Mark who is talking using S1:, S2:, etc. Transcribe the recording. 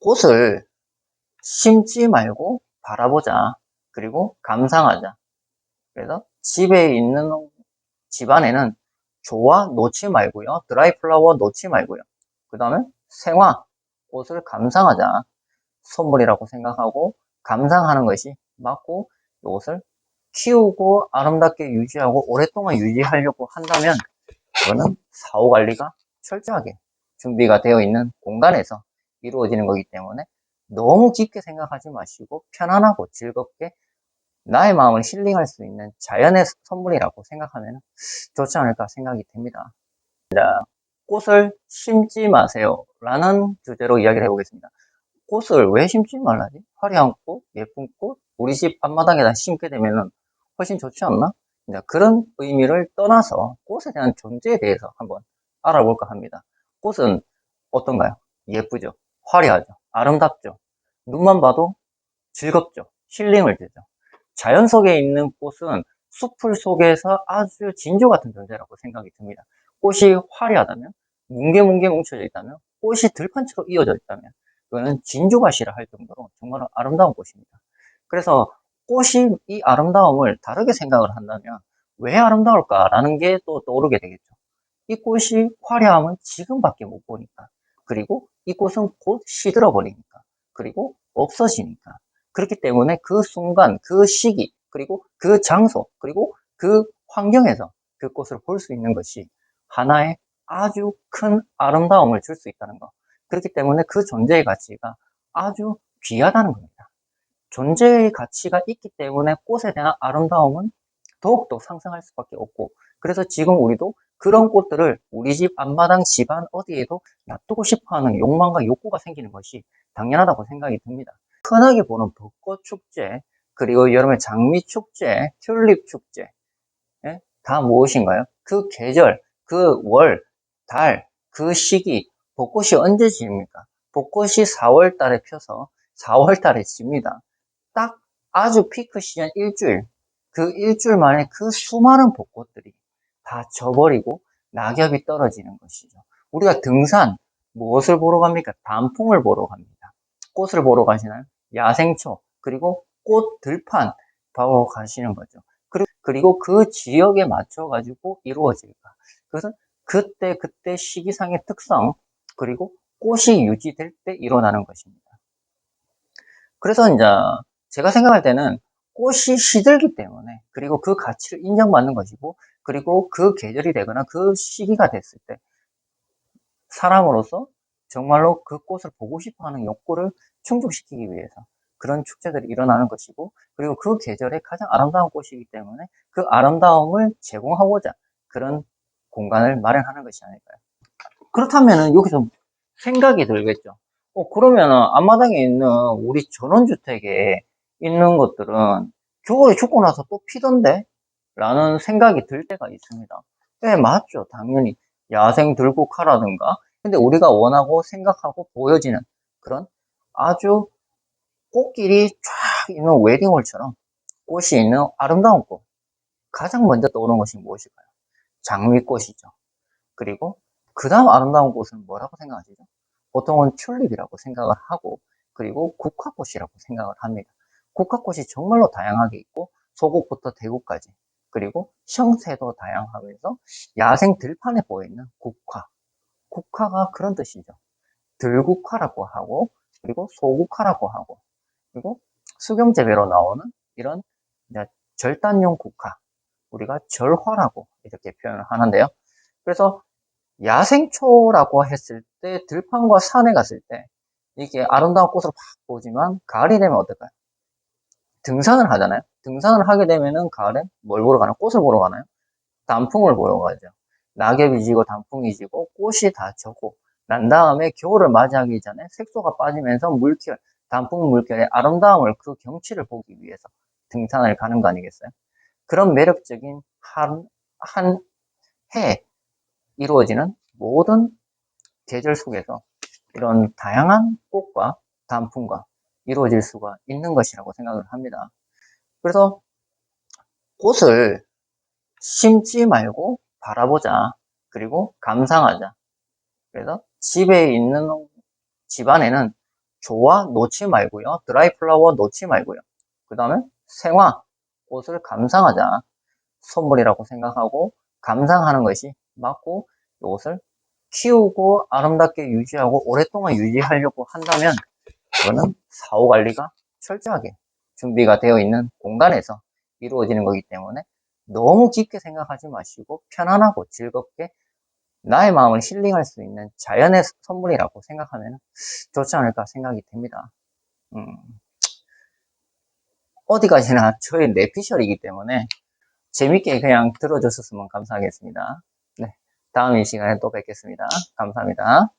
S1: 꽃을 심지 말고 바라보자. 그리고 감상하자. 그래서 집에 있는 집안에는 조화 놓지 말고요. 드라이 플라워 놓지 말고요. 그 다음에 생화, 꽃을 감상하자. 선물이라고 생각하고 감상하는 것이 맞고 이것을 키우고 아름답게 유지하고 오랫동안 유지하려고 한다면 그거는 사후 관리가 철저하게 준비가 되어 있는 공간에서 이루어지는 거기 때문에 너무 깊게 생각하지 마시고 편안하고 즐겁게 나의 마음을 힐링할 수 있는 자연의 선물이라고 생각하면 좋지 않을까 생각이 됩니다. 자, 꽃을 심지 마세요. 라는 주제로 이야기를 해보겠습니다. 꽃을 왜 심지 말라지? 화려한 꽃, 예쁜 꽃, 우리 집 앞마당에다 심게 되면 훨씬 좋지 않나? 그런 의미를 떠나서 꽃에 대한 존재에 대해서 한번 알아볼까 합니다. 꽃은 어떤가요? 예쁘죠? 화려하죠? 아름답죠? 눈만 봐도 즐겁죠? 힐링을 주죠? 자연 속에 있는 꽃은 숲풀 속에서 아주 진주 같은 존재라고 생각이 듭니다. 꽃이 화려하다면, 뭉게뭉게 뭉쳐져 있다면, 꽃이 들판처럼 이어져 있다면, 그거는 진주밭이라 할 정도로 정말 아름다운 꽃입니다. 그래서 꽃이 이 아름다움을 다르게 생각을 한다면 왜 아름다울까라는 게 또 떠오르게 되겠죠. 이 꽃이 화려함을 지금밖에 못 보니까. 그리고 이 꽃은 곧 시들어 버리니까. 그리고 없어지니까. 그렇기 때문에 그 순간 그 시기 그리고 그 장소 그리고 그 환경에서 그 꽃을 볼 수 있는 것이 하나의 아주 큰 아름다움을 줄 수 있다는 것 그렇기 때문에 그 존재의 가치가 아주 귀하다는 겁니다. 존재의 가치가 있기 때문에 꽃에 대한 아름다움은 더욱더 상승할 수밖에 없고 그래서 지금 우리도 그런 꽃들을 우리 집 앞마당 집안 어디에도 놔두고 싶어하는 욕망과 욕구가 생기는 것이 당연하다고 생각이 듭니다. 흔하게 보는 벚꽃 축제 그리고 여름의 장미 축제, 튤립 축제 예? 다 무엇인가요? 그 계절, 그 월, 달, 그 시기 벚꽃이 언제 집니까? 벚꽃이 4월 달에 펴서 4월 달에 집니다. 딱 아주 피크 시즌 일주일, 그 일주일 만에 그 수많은 벚꽃들이 다 져버리고 낙엽이 떨어지는 것이죠. 우리가 등산, 무엇을 보러 갑니까? 단풍을 보러 갑니다. 꽃을 보러 가시나요? 야생초, 그리고 꽃 들판 보러 가시는 거죠. 그리고 그 지역에 맞춰 가지고 이루어질까. 그것은 그때 그때 시기상의 특성, 그리고 꽃이 유지될 때 일어나는 것입니다. 그래서 이제 제가 생각할 때는 꽃이 시들기 때문에 그리고 그 가치를 인정받는 것이고 그리고 그 계절이 되거나 그 시기가 됐을 때 사람으로서 정말로 그 꽃을 보고 싶어 하는 욕구를 충족시키기 위해서 그런 축제들이 일어나는 것이고 그리고 그 계절에 가장 아름다운 꽃이기 때문에 그 아름다움을 제공하고자 그런 공간을 마련하는 것이 아닐까요? 그렇다면 여기서 생각이 들겠죠. 어, 그러면 앞마당에 있는 우리 전원주택에 있는 것들은 겨울에 죽고 나서 또 피던데? 라는 생각이 들 때가 있습니다. 네, 맞죠. 당연히. 야생 들국화라든가. 근데 우리가 원하고 생각하고 보여지는 그런 아주 꽃길이 쫙 있는 웨딩홀처럼 꽃이 있는 아름다운 꽃. 가장 먼저 떠오르는 것이 무엇일까요? 장미꽃이죠. 그리고 그 다음 아름다운 꽃은 뭐라고 생각하시죠? 보통은 튤립이라고 생각을 하고 그리고 국화꽃이라고 생각을 합니다. 국화꽃이 정말로 다양하게 있고 소국부터 대국까지 그리고 형태도 다양하면서 야생 들판에 보이는 국화 국화가 그런 뜻이죠. 들국화라고 하고 그리고 소국화라고 하고 그리고 수경재배로 나오는 이런 절단용 국화 우리가 절화라고 이렇게 표현을 하는데요. 그래서 야생초라고 했을 때 들판과 산에 갔을 때 이게 아름다운 꽃을 팍 보지만 가을이 되면 어떨까요? 등산을 하잖아요. 등산을 하게 되면은 가을에 뭘 보러 가나요? 꽃을 보러 가나요? 단풍을 보러 가죠. 낙엽이 지고 단풍이 지고 꽃이 다 졌고 난 다음에 겨울을 맞이하기 전에 색소가 빠지면서 물결, 단풍 물결의 아름다움을 그 경치를 보기 위해서 등산을 가는 거 아니겠어요? 그런 매력적인 한, 한 해, 이루어지는 모든 계절 속에서 이런 다양한 꽃과 단풍과 이루어질 수가 있는 것이라고 생각을 합니다. 그래서 꽃을 심지 말고 바라보자. 그리고 감상하자. 그래서 집에 있는 집안에는 조화 놓지 말고요. 드라이 플라워 놓지 말고요. 그 다음에 생화, 꽃을 감상하자. 선물이라고 생각하고 감상하는 것이 맞고 이것을 키우고 아름답게 유지하고 오랫동안 유지하려고 한다면 그거는 사후 관리가 철저하게 준비가 되어 있는 공간에서 이루어지는 거기 때문에 너무 깊게 생각하지 마시고 편안하고 즐겁게 나의 마음을 힐링할 수 있는 자연의 선물이라고 생각하면 좋지 않을까 생각이 됩니다. 음, 어디 가시나 저희 내피셜이기 때문에 재밌게 그냥 들어주셨으면 감사하겠습니다. 네, 다음 이 시간에 또 뵙겠습니다. 감사합니다.